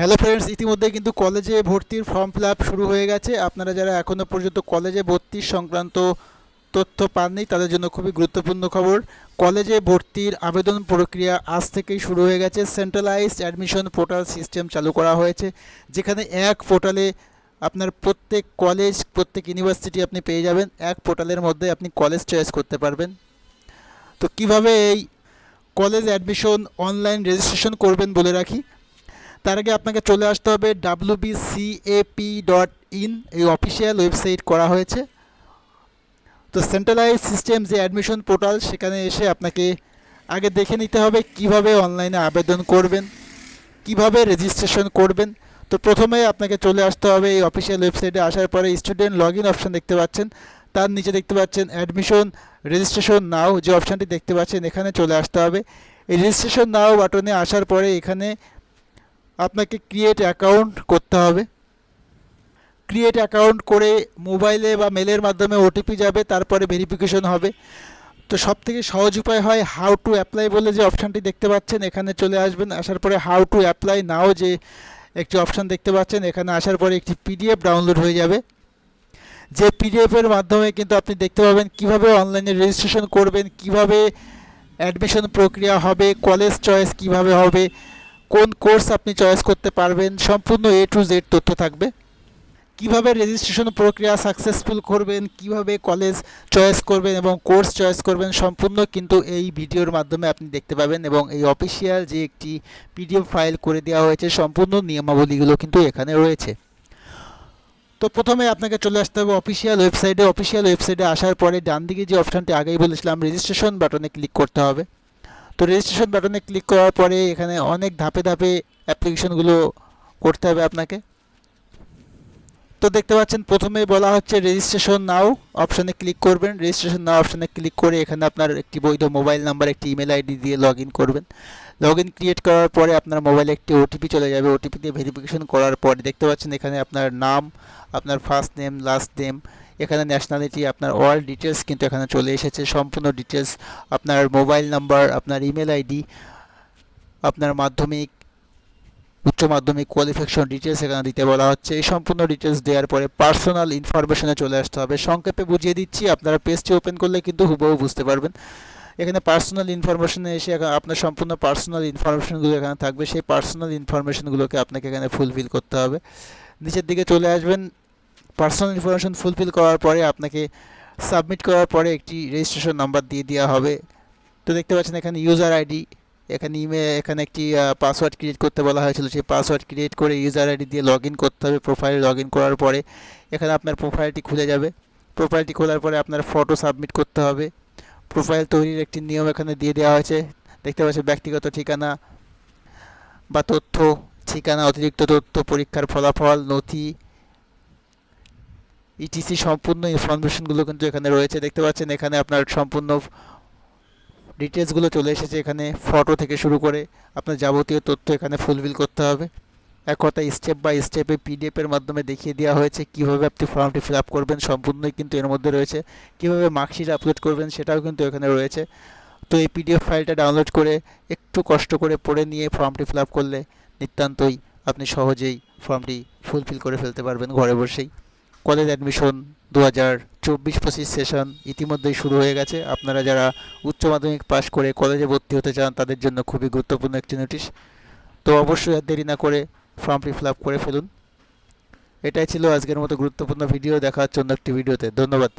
Hello friends ইতিমধ্যে কিন্তু কলেজে ভর্তির ফর্ম ফিল শুরু হয়ে গেছে। আপনারা যারা এখনও পর্যন্ত কলেজে ভর্তির সংক্রান্ত তথ্য পাননি, তাদের জন্য খুবই গুরুত্বপূর্ণ খবর। কলেজে ভর্তির আবেদন প্রক্রিয়া আজ থেকেই শুরু হয়ে গেছে। সেন্ট্রালাইজড অ্যাডমিশন পোর্টাল সিস্টেম চালু করা হয়েছে, যেখানে এক পোর্টালে আপনার প্রত্যেক কলেজ প্রত্যেক ইউনিভার্সিটি আপনি পেয়ে যাবেন। এক পোর্টালের মধ্যে আপনি কলেজ চয়েস করতে পারবেন। তো কীভাবে এই কলেজ অ্যাডমিশন অনলাইন রেজিস্ট্রেশন করবেন বলে রাখি? তার আগে আপনাকে চলে আসতে হবে বিসিএপি ডট ইন এই অফিসিয়াল ওয়েবসাইট করা হয়েছে। তো সেন্ট্রালাইজ সিস্টেম যে অ্যাডমিশন পোর্টাল সেখানে এসে আপনাকে আগে দেখে নিতে হবে কীভাবে অনলাইনে আবেদন করবেন, কীভাবে রেজিস্ট্রেশন করবেন। তো প্রথমে আপনাকে চলে আসতে হবে এই অফিসিয়াল ওয়েবসাইটে আসার পরে স্টুডেন্ট লগ ইন অপশান দেখতে পাচ্ছেন। তার নিচে দেখতে পাচ্ছেন অ্যাডমিশন রেজিস্ট্রেশন নাও যে অপশানটি দেখতে পাচ্ছেন, এখানে চলে আসতে হবে। এই রেজিস্ট্রেশন নাও বাটনে আসার পরে এখানে আপনাকে ক্রিয়েট অ্যাকাউন্ট করতে হবে। ক্রিয়েট অ্যাকাউন্ট করে মোবাইলে বা মেলের মাধ্যমে ওটিপি যাবে, তারপরে ভেরিফিকেশন হবে। তো সব থেকে সহজ উপায় হয় হাউ টু অ্যাপ্লাই বলে যে অপশানটি দেখতে পাচ্ছেন, এখানে চলে আসবেন, আসার পরে হাউ টু অ্যাপ্লাই নাও যে একটি অপশান দেখতে পাচ্ছেন, এখানে আসার পরে একটি পিডিএফ ডাউনলোড হয়ে যাবে। যে পিডিএফের মাধ্যমে কিন্তু আপনি দেখতে পাবেন কীভাবে অনলাইনে রেজিস্ট্রেশন করবেন, কীভাবে অ্যাডমিশন প্রক্রিয়া হবে কলেজ চয়েস কীভাবে হবে। কোন কোর্স আপনি চয়েস করতে পারবেন, সম্পূর্ণ এ টু জেড তথ্য থাকবে। কীভাবে রেজিস্ট্রেশন প্রক্রিয়া সাকসেসফুল করবেন, কীভাবে কলেজ চয়েস করবেন এবং কোর্স চয়েস করবেন, সম্পূর্ণ কিন্তু এই ভিডিওর মাধ্যমে আপনি দেখতে পাবেন এবং এই অফিসিয়াল যে একটি পিডিএফ ফাইল করে দেওয়া হয়েছে, সম্পূর্ণ নিয়মাবলীগুলো কিন্তু এখানে রয়েছে। তো প্রথমে আপনাকে চলে আসতে হবে অফিসিয়াল ওয়েবসাইটে অফিসিয়াল ওয়েবসাইটে আসার পরে ডান দিকে যে অপশানটি আগেই বলেছিলাম রেজিস্ট্রেশন বাটনে ক্লিক করতে হবে। তো রেজিস্ট্রেশন বাটনে ক্লিক করার পরে এখানে অনেক ধাপে ধাপে অ্যাপ্লিকেশনগুলো করতে হবে আপনাকে। তো দেখতে পাচ্ছেন, প্রথমে বলা হচ্ছে রেজিস্ট্রেশন নাও অপশানে ক্লিক করবেন। রেজিস্ট্রেশন নাও অপশানে ক্লিক করে এখানে আপনার একটি বৈধ মোবাইল নাম্বার একটি ইমেল আইডি দিয়ে লগ করবেন। লগ ক্রিয়েট করার পরে আপনার মোবাইলে একটি ওটিপি চলে যাবে। ওটিপি দিয়ে ভেরিফিকেশন করার পরে দেখতে পাচ্ছেন এখানে আপনার নাম, আপনার ফার্স্ট নেম লাস্ট নেম এখানে ন্যাশনালিটি আপনার অল ডিটেলস কিন্তু এখানে চলে এসেছে। সম্পূর্ণ ডিটেলস আপনার মোবাইল নাম্বার আপনার ইমেল আইডি আপনার মাধ্যমিক, উচ্চ মাধ্যমিক কোয়ালিফিকেশন ডিটেলস এখানে দিতে বলা হচ্ছে। এই সম্পূর্ণ ডিটেলস দেওয়ার পরে পার্সোনাল ইনফরমেশনে চলে আসতে হবে। সংক্ষেপে বুঝিয়ে দিচ্ছি, আপনারা পেজটি ওপেন করলে কিন্তু হুবহু বুঝতে পারবেন। এখানে পার্সোনাল ইনফরমেশনে এসে এখা- আপনার সম্পূর্ণ পার্সোনাল ইনফরমেশনগুলো এখানে থাকবে। সেই পার্সোনাল ইনফরমেশনগুলোকে আপনাকে এখানে ফুলফিল করতে হবে। নিচের দিকে চলে আসবেন। পার্সোনাল ইনফরমেশন ফুলফিল করার পরে আপনাকে সাবমিট করার পরে একটি রেজিস্ট্রেশন নাম্বার দিয়ে দেওয়া হবে। তো দেখতে পাচ্ছেন এখানে ইউজার আইডি এখানে ইমে এখানে একটি পাসওয়ার্ড ক্রিয়েট করতে বলা হয়েছিল। সেই পাসওয়ার্ড ক্রিয়েট করে ইউজার আইডি দিয়ে লগ ইন করতে হবে। প্রোফাইল লগ ইন করার পরে এখানে আপনার প্রোফাইলটি খুলে যাবে। প্রোফাইলটি খোলার পরে আপনার ফটো সাবমিট করতে হবে। প্রোফাইল তৈরির একটি নিয়ম এখানে দিয়ে দেওয়া হয়েছে। দেখতে পাচ্ছেন ব্যক্তিগত ঠিকানা বা তথ্য, ঠিকানা, অতিরিক্ত তথ্য, পরীক্ষার ফলাফল, নথি ইটিসি সম্পূর্ণ ইনফরমেশনগুলো কিন্তু এখানে রয়েছে। দেখতে পাচ্ছেন এখানে আপনার সম্পূর্ণ ডিটেলসগুলো চলে এসেছে এখানে ফটো থেকে শুরু করে। আপনার যাবতীয় তথ্য এখানে ফুলফিল করতে হবে। এক কথা স্টেপ বাই স্টেপে পিডিএফের মাধ্যমে দেখিয়ে দেওয়া হয়েছে কীভাবে আপনি ফর্মটি ফিল আপ করবেন। সম্পূর্ণই কিন্তু এর মধ্যে রয়েছে। কীভাবে মার্কশিট আপলোড করবেন সেটাও কিন্তু এখানে রয়েছে। তো এই পিডিএফ ফাইলটা ডাউনলোড করে একটু কষ্ট করে পড়ে নিয়ে ফর্মটি ফিল আপ করলে নিতান্তই আপনি সহজেই ফর্মটি ফুলফিল করে ফেলতে পারবেন ঘরে বসেই। কলেজ অ্যাডমিশন দু হাজার চব্বিশ পঁচিশ সেশন ইতিমধ্যেই শুরু হয়ে গেছে। আপনারা যারা উচ্চ মাধ্যমিক পাশ করে কলেজে ভর্তি হতে চান, তাদের জন্য খুবই গুরুত্বপূর্ণ একটি নোটিশ। তো অবশ্যই আর দেরি না করে ফর্মটি ফিল আপ করে ফেলুন। এটাই ছিল আজকের মতো গুরুত্বপূর্ণ ভিডিও। দেখার জন্য একটি ভিডিওতে। ধন্যবাদ।